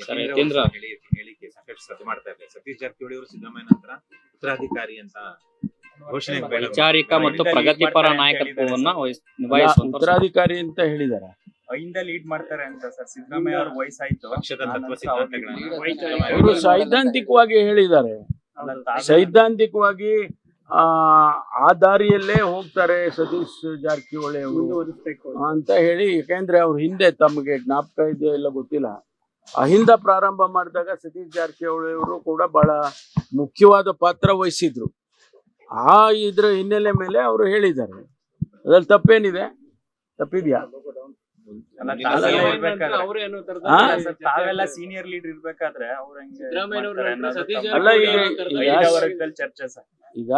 Sir, Yathindra. ಒಂದು ಹೇಳಿ- ಹೇಳಿಕೆ ಸಾಕಷ್ಟು ಸದ್ದು ಮಾಡ್ತಾ ಇದ್ದಾರೆ. ಸತೀಶ್ ಜಾರಕಿಹೊಳಿ ಅವರು ಸಿದ್ದರಾಮಯ್ಯ ನಂತರ ಉತ್ತರಾಧಿಕಾರಿ ಅಂತ ಘೋಷಣೆ ವೈಚಾರಿಕ ಮತ್ತು ಪ್ರಗತಿಪರ ನಾಯಕತ್ವವನ್ನ ವಹಿಸ್- ನಿಭಾಯಿಸುವಂತ ಉತ್ತರಾಧಿಕಾರಿ ಅಂತ ಹೇಳಿದಾರೆ? ಐಂದ ಲೀಡ್ ಮಾಡ್ತಾರೆ ಅಂತ ಸರ್. ಸಿದ್ದರಾಮಯ್ಯ ಅವ್ರ ವಯಸ್ಸಾಯ್ತು. ಪಕ್ಷದ ತತ್ವ ಸಿದ್ಧಾಂತಗಳನ್ನ ಅವರು ಸೈದ್ಧಾಂತಿಕವಾಗಿ ಹೇಳಿದ್ದಾರೆ ಸೈದ್ಧಾಂತಿಕವಾಗಿ ಆ ಆ ದಾರಿಯಲ್ಲೇ ಹೋಗ್ತಾರೆ ಸತೀಶ್ ಜಾರಕಿಹೊಳಿ ಅವರು. ಅಂತ ಹೇಳಿ ಯಾಕೆಂದ್ರೆ ಅವ್ರ ಹಿಂದೆ ತಮಗೆ ಜ್ಞಾಪಕ ಇದೆಯೋ ಇಲ್ಲ ಗೊತ್ತಿಲ್ಲ. ಅಹಿಂದ ಪ್ರಾರಂಭ ಮಾಡಿದಾಗ ಸತೀಶ್ ಜಾರಕಿಹೊಳಿ ಅವರು ಕೂಡ ಬಹಳ ಮುಖ್ಯವಾದ ಪಾತ್ರ ವಹಿಸಿದ್ರು. ಆ ಇದ್ರ ಹಿನ್ನೆಲೆ ಮೇಲೆ ಅವರು ಹೇಳಿದ್ದಾರೆ. ಅದ್ರಲ್ಲಿ ತಪ್ಪೇನಿದೆ? ತಪ್ಪಿದ್ಯಾ? ಸೀನಿಯರ್ ಲೀಡರ್ ಇರ್ಬೇಕಾದ್ರೆ ಈಗ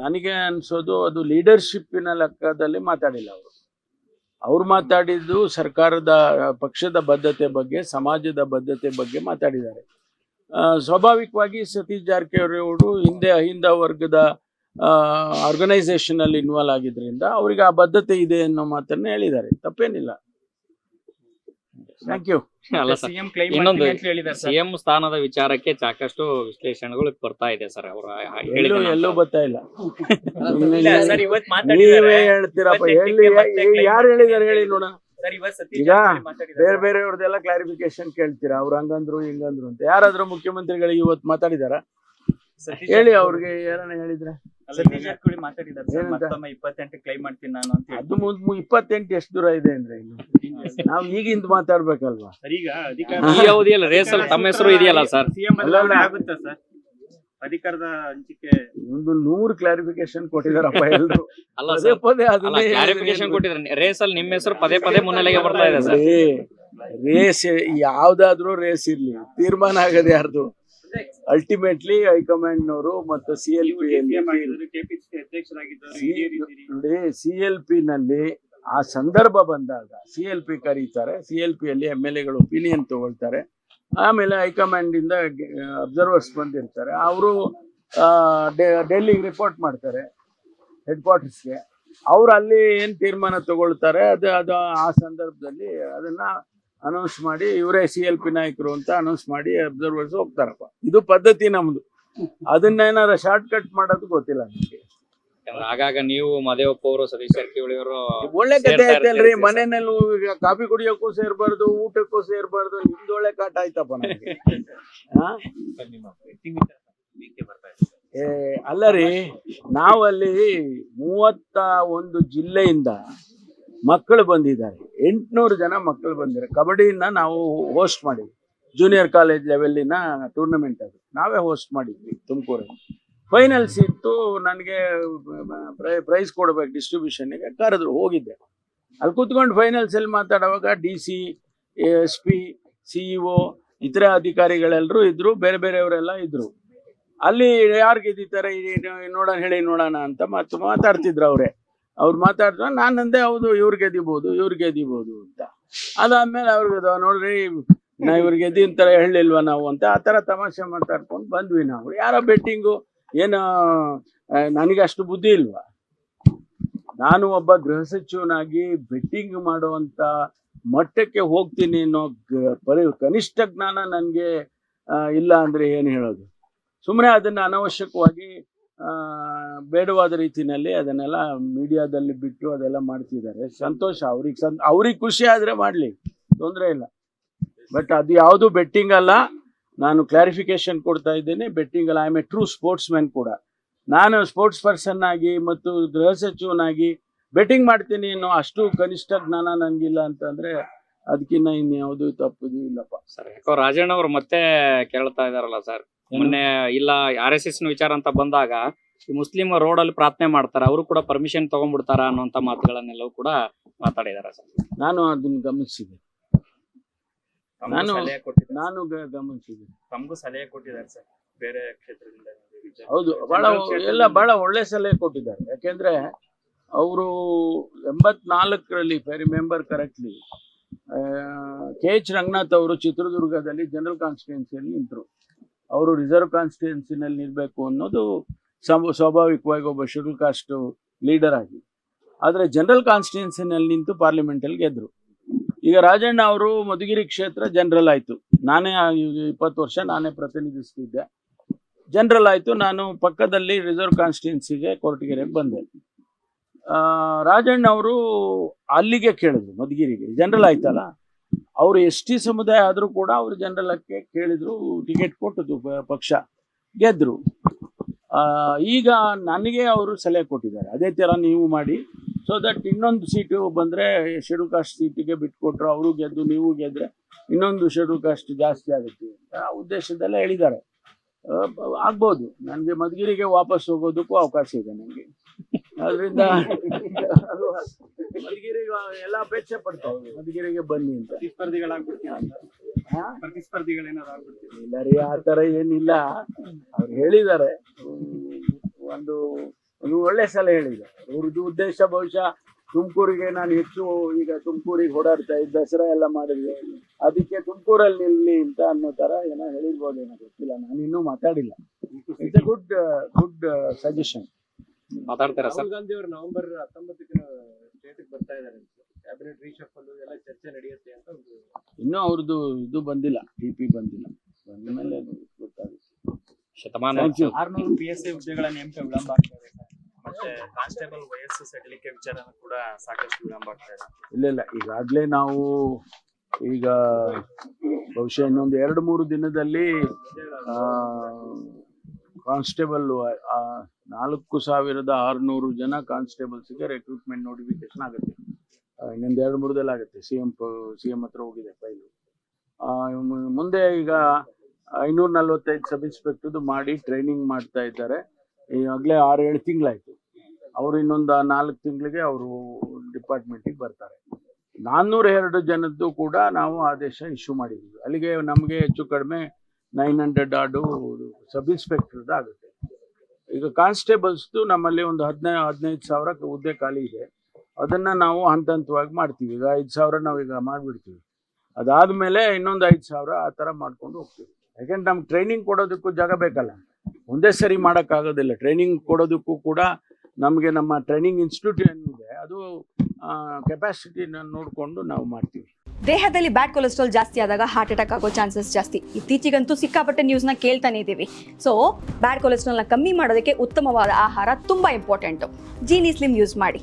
ನನಗೆ ಅನ್ಸೋದು ಅದು ಲೀಡರ್ಶಿಪ್ಪಿನ ಲೆಕ್ಕದಲ್ಲಿ ಮಾತಾಡಿಲ್ಲ ಅವರು. ಅವ್ರು ಮಾತಾಡಿದ್ದು ಸರ್ಕಾರದ ಪಕ್ಷದ ಬದ್ಧತೆ ಬಗ್ಗೆ, ಸಮಾಜದ ಬದ್ಧತೆ ಬಗ್ಗೆ ಮಾತಾಡಿದ್ದಾರೆ. ಸ್ವಾಭಾವಿಕವಾಗಿ ಸತೀಶ್ ಜಾರಕಿಹೊಳಿ ಅವರು ಹಿಂದೆ ಅಹಿಂದ ವರ್ಗದ ಆರ್ಗನೈಸೇಷನ್ ಅಲ್ಲಿ ಇನ್ವಾಲ್ವ್ ಆಗಿದ್ದರಿಂದ ಅವರಿಗೆ ಆ ಬದ್ಧತೆ ಇದೆ ಅನ್ನೋ ಮಾತನ್ನು ಹೇಳಿದ್ದಾರೆ. ತಪ್ಪೇನಿಲ್ಲ. ಥ್ಯಾಂಕ್ ಯು ಅಲ್ಲ ಸರ್ ಸಿಎಂ ಕ್ಲೈಮ್ ಇನ್ನೊಂದು ಹೇಳಿದ್ದಾರೆ ಸರ್. ಸಿಎಂ ಸ್ಥಾನದ ವಿಚಾರಕ್ಕೆ ಸಾಕಷ್ಟು ವಿಶ್ಲೇಷಣೆಗಳು ಬರ್ತಾ ಇದೆ ಸರ್ ಅವರ ಎಲ್ಲೂ ಎಲ್ಲೂ ಬರ್ತಾ ಇಲ್ಲ. ಸರ್ ಇವತ್ತು ಮಾತಾಡಿದ್ದಾರೆ. ನೀವೇ ಹೇಳ್ತೀರಪ್ಪ ಹೇಳಿ ಯಾರು ಹೇಳಿದಾರೆ ಹೇಳಿ ನೋಡೋಣ. ಸರ್ ಇವತ್ತು ಸತೀಶ್ ಈಗ ಮಾತಾಡಿದ್ದಾರೆ. ಬೇರೆ ಬೇರೆಯವ್ರದ್ದೆಲ್ಲ ಕ್ಲಾರಿಫಿಕೇಶನ್ ಕೇಳ್ತೀರಾ? ಅವ್ರು ಹಂಗಂದ್ರು ಹಿಂಗಂದ್ರು ಅಂತ. ಯಾರಾದ್ರೂ ಮುಖ್ಯಮಂತ್ರಿಗಳಿಗೆ ಇವತ್ತು ಮಾತಾಡಿದಾರ? ಹೇಳಿ ಅವ್ರಿಗೆ ಏನಾರ ಹೇಳಿದ್ರೆ. ಮಾತಾಡಿದ್ದಾರೆ ಸರ್ ಮತ್ತೊಮ್ಮೆ ಇಪ್ಪತ್ತೆಂಟು ಕ್ಲೈಮ್ ಮಾಡ್ತೀನಿ ನಾನು ಅಂತ ಅದು ಮುಂದ್ ಮು- ಇಪ್ಪತ್ತೆಂಟು ಎಷ್ಟು ದೂರ ಇದೆ ಅಂದ್ರೆ ಇನ್ನು? ನಾವು ಈಗಿಂದ ಮಾತಾಡ್ಬೇಕಲ್ವಾ? ಈಗ ಅಧಿಕಾರ ಈ ಅವಧಿಯಲ್ಲಿ ರೇಸಲ್ಲಿ ತಮ್ಮ ಹೆಸರು ಇದೆಯಲ್ಲ ಸರ್? ಸಿಎಂ. ಆಗುತ್ತಾ ಸರ್? ಅಧಿಕಾರದ ಹಂಚಿಕೆ ಒಂದು ನೂರು ಕ್ಲಾರಿಫಿಕೇಶನ್ ಕೊಟ್ಟಿದಾರಪ್ಪ ಎಲ್ಲರೂ ಅಲ್ಲ ಪದೇ ಪದೇ ಅಲ್ಲ ಅದನ್ನೇ ಕ್ಲಾರಿಫಿಕೇಶನ್ ಕೊಟ್ಟಿದ್ರೆ ರೇಸಲ್ಲಿ ನಿಮ್ಮ ಹೆಸರು ಪದೇ ಪದೇ ಮುನ್ನೆಲೆಗೆ ಬರ್ತಾ ಇದೆ ಸರ್. ರೇಸ್ ಯಾವ್ದಾದ್ರೂ ರೇಸ್ ಇರ್ಲಿ. ತೀರ್ಮಾನ ಆಗದೆ ಯಾರ್ದು? ಅಲ್ಟಿಮೇಟ್ಲಿ ಹೈಕಮಾಂಡ್ ನವರು ಮತ್ತು ಸಿ ಎಲ್ ಪಿ ನೋಡಿ ಸಿ ಎಲ್ ಪಿ ನಲ್ಲಿ ಆ ಸಂದರ್ಭ ಬಂದಾಗ ಸಿ ಎಲ್ ಪಿ ಕರೀತಾರೆ. ಸಿ ಎಲ್ ಪಿ ಅಲ್ಲಿ ಎಂ ಎಲ್ ಎಗಳು ಒಪಿನಿಯನ್ ತಗೊಳ್ತಾರೆ. ಆಮೇಲೆ ಹೈಕಮಾಂಡ್ ಇಂದ ಅಬ್ಸರ್ವರ್ಸ್ ಬಂದಿರ್ತಾರೆ. ಅವರು ಡೆಲ್ಲಿಗೆ ರಿಪೋರ್ಟ್ ಮಾಡ್ತಾರೆ ಹೆಡ್ ಕ್ವಾರ್ಟರ್ಸ್ಗೆ ಅವ್ರು ಅಲ್ಲಿ ಏನ್ ತೀರ್ಮಾನ ತಗೊಳ್ತಾರೆ ಅದು ಅದು ಆ ಸಂದರ್ಭದಲ್ಲಿ ಅದನ್ನ ಅನೌನ್ಸ್ ಮಾಡಿ ಇವರೇ ಸಿ ಎಲ್ ಪಿ ನಾಯಕರು ಅಂತ ಅನೌನ್ಸ್ ಮಾಡಿ ಅಬ್ಸರ್ವರ್ಸ್ ಹೋಗ್ತಾರಪ್ಪ. ಇದು ಪದ್ಧತಿ ನಮ್ದು. ಅದನ್ನ ಏನಾರ ಶಾರ್ಟ್ ಕಟ್ ಮಾಡೋದು ಗೊತ್ತಿಲ್ಲ ನನಗೆ ಆಗಾಗ ನೀವು ಮದೇವಪ್ಪ ಅವರು ಸತೀಶ್ ಜಾರಕಿಹೊಳಿ ಅವರು ಒಳ್ಳೆ ಕತೆ ಐತಲ್ರಿ ಮನೆಯಲ್ಲಿ ಈಗ ಕಾಫಿ ಕುಡಿಯೋಕ್ಕೂ ಸೇರ್ಬಾರ್ದು ಊಟಕ್ಕೂ ಸೇರ್ಬಾರ್ದು ನಿಮ್ದು ಒಳ್ಳೆ ಕಾಟ ಆಯ್ತಪ್ಪ ನನಗೆ ಏ, ಅಲ್ಲ ರೀ ನಾವಲ್ಲಿ ಮೂವತ್ತ ಒಂದು ಜಿಲ್ಲೆಯಿಂದ ಮಕ್ಕಳು ಬಂದಿದ್ದಾರೆ. ಎಂಟ್ನೂರು ಜನ ಮಕ್ಕಳು ಬಂದಿದ್ದಾರೆ. ಕಬಡ್ಡಿನ ನಾವು ಹೋಸ್ಟ್ ಮಾಡಿದ್ವಿ. ಜೂನಿಯರ್ ಕಾಲೇಜ್ ಲೆವೆಲ್ಲಿನ ಟೂರ್ನಮೆಂಟ್ ಅದು. ನಾವೇ ಹೋಸ್ಟ್ ಮಾಡಿದ್ವಿ ತುಮಕೂರಲ್ಲಿ. ಫೈನಲ್ಸ್ ಇತ್ತು ನನಗೆ ಪ್ರೈಸ್ ಕೊಡ್ಬೇಕು ಡಿಸ್ಟ್ರಿಬ್ಯೂಷನ್ಗೆ ಕರೆದ್ರು, ಹೋಗಿದ್ದೆ. ಅಲ್ಲಿ ಕೂತ್ಕೊಂಡು ಫೈನಲ್ಸ್ ಅಲ್ಲಿ ಮಾತಾಡುವಾಗ D C S P CEO ಇತರ ಅಧಿಕಾರಿಗಳೆಲ್ಲರೂ ಇದ್ರು, ಬೇರೆ ಬೇರೆಯವರೆಲ್ಲ ಇದ್ರು. ಅಲ್ಲಿ ಯಾರು ಗೆದ್ದಿದ್ದಾರೆ? ಈ, ನೋಡೋಣ, ಹೇಳಿ ನೋಡೋಣ ಅಂತ ಮತ್ತೆ ಮಾತಾಡ್ತಿದ್ರು ಅವರೇ. ಅವ್ರು ನಾನು ನಾನಂದೆ ಹೌದು ಇವ್ರು ಎದಿಬಹುದು ಇವ್ರು ಎದಿಬಹುದು ಅಂತ. ಅದಾದ್ಮೇಲೆ ಅವ್ರಿಗೆ ನೋಡ್ರಿ, ನಾ ಇವ್ರಿಗೆ ಗೆದ್ದಿ ಅಂತ ಹೇಳಿಲ್ವಾ ನಾವು ಅಂತ, ಆ ಥರ ತಮಾಷೆ ಮಾತಾಡ್ಕೊಂಡು ಬಂದ್ವಿ ನಾವು. ಯಾರೋ ಬೆಟ್ಟಿಂಗು? ಏನು ನನಗೆ ಅಷ್ಟು ಬುದ್ಧಿ ಇಲ್ವಾ? ನಾನು ಒಬ್ಬ ಗೃಹ ಸಚಿವನಾಗಿ ಬೆಟ್ಟಿಂಗ್ ಮಾಡುವಂತ ಮಟ್ಟಕ್ಕೆ ಹೋಗ್ತೀನಿ ಅನ್ನೋ ಕನಿಷ್ಠ ಜ್ಞಾನ ನನಗೆ ಇಲ್ಲ ಅಂದ್ರೆ ಏನು ಹೇಳೋದು? ಸುಮ್ಮನೆ ಅದನ್ನ ಅನವಶ್ಯಕವಾಗಿ ಬೇಡವಾದ ರೀತಿಯಲ್ಲಿ ಅದನ್ನೆಲ್ಲ ಮೀಡಿಯಾದಲ್ಲಿ ಬಿಟ್ಟು ಅದೆಲ್ಲ ಮಾಡ್ತಿದ್ದಾರೆ. ಸಂತೋಷ, ಅವ್ರಿಗೆ ಸಂ, ಅವ್ರಿಗೆ ಖುಷಿ ಆದ್ರೆ ಮಾಡ್ಲಿ, ತೊಂದರೆ ಇಲ್ಲ. ಬಟ್ ಅದು ಯಾವುದು ಬೆಟ್ಟಿಂಗ್ ಅಲ್ಲ. ನಾನು ಕ್ಲಾರಿಫಿಕೇಶನ್ ಕೊಡ್ತಾ ಇದ್ದೇನೆ. ಬೆಟ್ಟಿಂಗ್ ಅಲ್ಲ I'm a true sportsman ಕೂಡ. ನಾನು ಸ್ಪೋರ್ಟ್ಸ್ ಪರ್ಸನ್ ಆಗಿ ಮತ್ತು ಗೃಹ ಸಚಿವನಾಗಿ ಬೆಟ್ಟಿಂಗ್ ಮಾಡ್ತೀನಿ ಅನ್ನೋ ಅಷ್ಟು ಕನಿಷ್ಠ ಜ್ಞಾನ ನನಗಿಲ್ಲ ಅಂತಂದ್ರೆ ಅದಕ್ಕಿನ್ನ ಇನ್ಯಾವುದು ತಪ್ಪುದು ಇಲ್ಲಪ್ಪ. ಸರ್, ಯಾಕೋ ರಾಜಣ್ಣ ಅವರು ಮತ್ತೆ ಕೇಳ್ತಾ ಇದಾರಲ್ಲ ಸರ್. ಮೊನ್ನೆ ಇಲ್ಲ ಆರ್ ಎಸ್ ಎಸ್ ವಿಚಾರ ಅಂತ ಬಂದಾಗ ಈ ಮುಸ್ಲಿಂ ರೋಡ್ ಅಲ್ಲಿ ಪ್ರಾರ್ಥನೆ ಮಾಡ್ತಾರೆ ಅವರು ಕೂಡ ಪರ್ಮಿಷನ್ ತಗೊಂಡ್ಬಿಡ್ತಾರ ಅನ್ನೋಂತ ಮಾತುಗಳನ್ನೆಲ್ಲವೂ ಕೂಡ ಮಾತಾಡಿದಾರೆ ಸರ್. ನಾನು ಅದನ್ನ ಗಮನಿಸಿದೆ. ತಮಗೂ ನಾನು- ಸಲಹೆ ಕೊಟ್ಟಿದ್ದಾರೆ ನಾನು ಗ- ಗಮನಿಸಿದೆ. ತಮಗೂ ಸಲಹೆ ಕೊಟ್ಟಿದ್ದಾರೆ ಸರ್ ಬೇರೆ ಕ್ಷೇತ್ರದಿಂದ ಹೌದು ಬಹಳ ಎಲ್ಲ ಬಹಳ ಒಳ್ಳೆ ಸಲಹೆ ಕೊಟ್ಟಿದ್ದಾರೆ. ಯಾಕೆಂದ್ರೆ ಅವರು ಎಂಬತ್ನಾಲ್ಕರಲ್ಲಿ I remember correctly K H Ranganath ಅವರು ಚಿತ್ರದುರ್ಗದಲ್ಲಿ ಜನರಲ್ ಕಾನ್ಸ್ಟಿಟ್ಯೂನ್ಸಿಯಲ್ಲಿ ನಿಂತರು. ಅವರು ರಿಸರ್ವ್ ಕಾನ್ಸ್ಟಿಟ್ಯೂನ್ಸಿನಲ್ಲಿ ಇರಬೇಕು ಅನ್ನೋದು ಸ್ವಾಭಾವಿಕವಾಗಿ ಒಬ್ಬ ಶೆಡ್ಯೂಲ್ ಕಾಸ್ಟ್ ಲೀಡರ್ ಆಗಿ. ಆದರೆ ಜನರಲ್ ಕಾನ್ಸ್ಟಿಟ್ಯೂನ್ಸಿನಲ್ಲಿ ನಿಂತು ಪಾರ್ಲಿಮೆಂಟಲ್ಲಿ ಗೆದ್ದರು ಈಗ ರಾಜಣ್ಣ ಅವರು ಮಧುಗಿರಿ ಕ್ಷೇತ್ರ ಜನರಲ್ ಆಯಿತು. ನಾನೇ ಇಪ್ಪತ್ತು ವರ್ಷ ನಾನೇ ಪ್ರತಿನಿಧಿಸ್ತಿದ್ದೆ. ಜನರಲ್ ಆಯಿತು, ನಾನು ಪಕ್ಕದಲ್ಲಿ ರಿಸರ್ವ್ ಕಾನ್ಸ್ಟಿಟ್ಯೂನ್ಸಿಗೆ ಕೊರಟಗೆರೆಗೆ ಬಂದೆ. ರಾಜಣ್ಣ ಅವರು ಅಲ್ಲಿಗೆ ಕೇಳಿದ್ರು, ಮಧುಗಿರಿಗೆ. ಜನರಲ್ ಆಯ್ತಲ್ಲ? ಅವರು ಎಸ್ ಟಿ ಸಮುದಾಯ ಆದರೂ ಕೂಡ ಅವರು ಜನರಲಕ್ಕೆ ಕೇಳಿದ್ರು ಟಿಕೆಟ್ ಕೊಟ್ಟದ್ದು ಪಕ್ಷ ಗೆದ್ರು. ಆ, ಈಗ ನನಗೆ ಅವರು ಸಲಹೆ ಕೊಟ್ಟಿದ್ದಾರೆ. ಅದೇ ಥರ ನೀವು ಮಾಡಿ ಸೊ ದಟ್ ಇನ್ನೊಂದು ಸೀಟು ಬಂದರೆ ಶೆಡ್ಯೂಲ್ ಕಾಸ್ಟ್ ಸೀಟಿಗೆ ಬಿಟ್ಕೊಟ್ರು ಅವರು ಗೆದ್ದು ನೀವು ಗೆದ್ರೆ ಇನ್ನೊಂದು ಶೆಡ್ಯೂಲ್ ಕಾಸ್ಟ್ ಜಾಸ್ತಿ ಆಗುತ್ತೆ ಅಂತ ಉದ್ದೇಶದಲ್ಲ ಹೇಳಿದ್ದಾರೆ. ಆಗ್ಬೋದು. ನನಗೆ ಮಧುಗಿರಿಗೆ ವಾಪಸ್ ಹೋಗೋದಕ್ಕೂ ಅವಕಾಶ ಇದೆ ನನಗೆ ಅದರಿಂದ ಅದು ಎಲ್ಲ ಅಪೇಕ್ಷೆ ಪಡ್ತಾವೆ. ಮಧುಗಿರಿಗೆ ಬನ್ನಿ ಅಂತ. ಪ್ರತಿಸ್ಪರ್ಧಿಗಳಾಗ್ಬಿಡ್ತೀವಿ? ಪ್ರತಿಸ್ಪರ್ಧಿಗಳೇನಾದ್ರು ಆಗ್ಬಿಡ್ತೀವಿ ಇಲ್ಲ ರೀ ಆ ತರ ಏನಿಲ್ಲ. ಅವ್ರು ಹೇಳಿದ್ದಾರೆ. ಒಂದು ಒಂದು ಒಳ್ಳೆ ಸಲ ಹೇಳಿದ್ದಾರೆ ಅವ್ರದ್ದು ಉದ್ದೇಶ ಬಹುಶಃ ತುಮಕೂರಿಗೆ ನಾನು ಹೆಚ್ಚು ಈಗ ತುಮಕೂರಿಗೆ ಓಡಾಡ್ತಾ ಇದ್ದ ದಸರಾ ಎಲ್ಲ ಮಾಡಿದ್ವಿ. ಅದಕ್ಕೆ ತುಮಕೂರಲ್ಲಿ ನಿಲ್ಲಿ ಅಂತ ಅನ್ನೋ ತರ ಏನೋ ಹೇಳಿರ್ಬೋದು ಏನೋ ಗೊತ್ತಿಲ್ಲ. ನಾನು ಇನ್ನೂ ಮಾತಾಡಿಲ್ಲ. It's a good good suggestion ಮಾತಾಡ್ತಾರೆ ಸರ್? ರಾಹುಲ್ ಗಾಂಧಿ ಅವರು ನವೆಂಬರ್ ಹತ್ತೊಂಬತ್ತಕ್ಕೆ ಇದ್ದಾರೆ. ಕ್ಯಾಬಿನೆಟ್ ರೀಶಫಲ್ ಎಲ್ಲ ಚರ್ಚೆ ನಡೆಯುತ್ತೆ ಅಂತ ಒಂದು ಇನ್ನೂ ಅವ್ರದ್ದು ಇದು ಬಂದಿಲ್ಲ ಟಿ ಪಿ ಬಂದಿಲ್ಲ. ಬಂದ ಮೇಲೆ ಅದು ಗೊತ್ತಾಗುತ್ತೆ. ಶತಮಾನ Thank you. ಆರ್ನೂರು ಪಿ ಎಸ್ ಐ ಹುದ್ದೆಗಳ ನೇಮಕ ವಿಳಂಬ ಆಗ್ತಾ ಇದೆ ಸರ್. ಮತ್ತೆ ಕಾನ್ಸ್ಟೇಬಲ್ ವಯಸ್ಸು ಸಡಿಲಿಕೆ ವಿಚಾರ ಕೂಡ ಸಾಕಷ್ಟು ವಿಳಂಬ ಆಗ್ತಾ ಇದೆ. ಇಲ್ಲ ಇಲ್ಲ. ಈಗಾಗಲೇ ನಾವು ಈಗ ಬಹುಶಃ ಇನ್ನೊಂದು ಎರಡು ಮೂರು ದಿನದಲ್ಲಿ ಕಾನ್ಸ್ಟೇಬಲ್ ನಾಲ್ಕು ಸಾವಿರದ ಆರುನೂರು ಜನ ಕಾನ್ಸ್ಟೇಬಲ್ಸ್ಗೆ ರಿಕ್ರೂಟ್ಮೆಂಟ್ ನೋಟಿಫಿಕೇಶನ್ ಆಗುತ್ತೆ. ಇನ್ನೊಂದು ಎರಡು ಮೂರದಲ್ಲಿ ಆಗುತ್ತೆ. ಸಿ ಎಂ ಸಿ ಎಂ ಹತ್ರ ಹೋಗಿದೆ ಫೈಲು ಮುಂದೆ ಈಗ ಐನೂರ ನಲ್ವತ್ತೈದು ಸಬ್ ಇನ್ಸ್ಪೆಕ್ಟರ್ದು ಮಾಡಿ ಟ್ರೈನಿಂಗ್ ಮಾಡ್ತಾ ಇದ್ದಾರೆ. ಈಗಾಗಲೇ ಆರು ಏಳು ತಿಂಗಳಾಯ್ತು. ಅವರು ಇನ್ನೊಂದು ನಾಲ್ಕು ತಿಂಗಳಿಗೆ ಅವರು ಡಿಪಾರ್ಟ್ಮೆಂಟಿಗೆ ಬರ್ತಾರೆ. ನಾನ್ನೂರ ಎರಡು ಜನದ್ದು ಕೂಡ ನಾವು ಆದೇಶ ಇಶ್ಯೂ ಮಾಡಿದ್ದೀವಿ. ಅಲ್ಲಿಗೆ ನಮಗೆ ಹೆಚ್ಚು ಕಡಿಮೆ ನೈನ್ ಹಂಡ್ರೆಡ್ ಆಡು ಸಬ್ ಇನ್ಸ್ಪೆಕ್ಟರ್ದು ಆಗುತ್ತೆ. ಈಗ ಕಾನ್ಸ್ಟೇಬಲ್ಸ್ದು ನಮ್ಮಲ್ಲಿ ಒಂದು ಹದಿನೈದು ಹದಿನೈದು ಸಾವಿರ ಹುದ್ದೆ ಖಾಲಿ ಇದೆ. ಅದನ್ನು ನಾವು ಹಂತ ಹಂತವಾಗಿ ಮಾಡ್ತೀವಿ. ಈಗ ಐದು ಸಾವಿರ ನಾವೀಗ ಮಾಡಿಬಿಡ್ತೀವಿ. ಅದಾದಮೇಲೆ ಇನ್ನೊಂದು ಐದು ಸಾವಿರ ಆ ಥರ ಮಾಡ್ಕೊಂಡು ಹೋಗ್ತೀವಿ. ಯಾಕೆಂದ್ರೆ ನಮ್ಗೆ ಟ್ರೈನಿಂಗ್ ಕೊಡೋದಕ್ಕೂ ಜಾಗ ಬೇಕಲ್ಲ. ಒಂದೇ ಸರಿ ಮಾಡೋಕ್ಕಾಗೋದಿಲ್ಲ. ಟ್ರೈನಿಂಗ್ ಕೊಡೋದಕ್ಕೂ ಕೂಡ ನಮಗೆ ನಮ್ಮ ಟ್ರೈನಿಂಗ್ ಇನ್ಸ್ಟಿಟ್ಯೂಟ್ ಏನಿದೆ, ಅದು ಕೆಪಾಸಿಟಿನ ನೋಡಿಕೊಂಡು ನಾವು ಮಾಡ್ತೀವಿ. ದೇಹದಲ್ಲಿ ಬ್ಯಾಡ್ ಕೊಲೆಸ್ಟ್ರಾಲ್ ಜಾಸ್ತಿ ಆದಾಗ ಹಾರ್ಟ್ ಅಟ್ಯಾಕ್ ಆಗೋ ಚಾನ್ಸಸ್ ಜಾಸ್ತಿ. ಇತ್ತೀಚೆಗಂತೂ ಸಿಕ್ಕಾಪಟ್ಟೆ ನ್ಯೂಸ್ನ ಕೇಳ್ತಾನೆ ಇದ್ದೀವಿ ಸೊ ಬ್ಯಾಡ್ ಕೊಲೆಸ್ಟ್ರಾಲ್ನ ಕಮ್ಮಿ ಮಾಡೋದಕ್ಕೆ ಉತ್ತಮವಾದ ಆಹಾರ ತುಂಬ ಇಂಪಾರ್ಟೆಂಟು ಜೀನಿ ಸ್ಲಿಮ್ ಯೂಸ್ ಮಾಡಿ.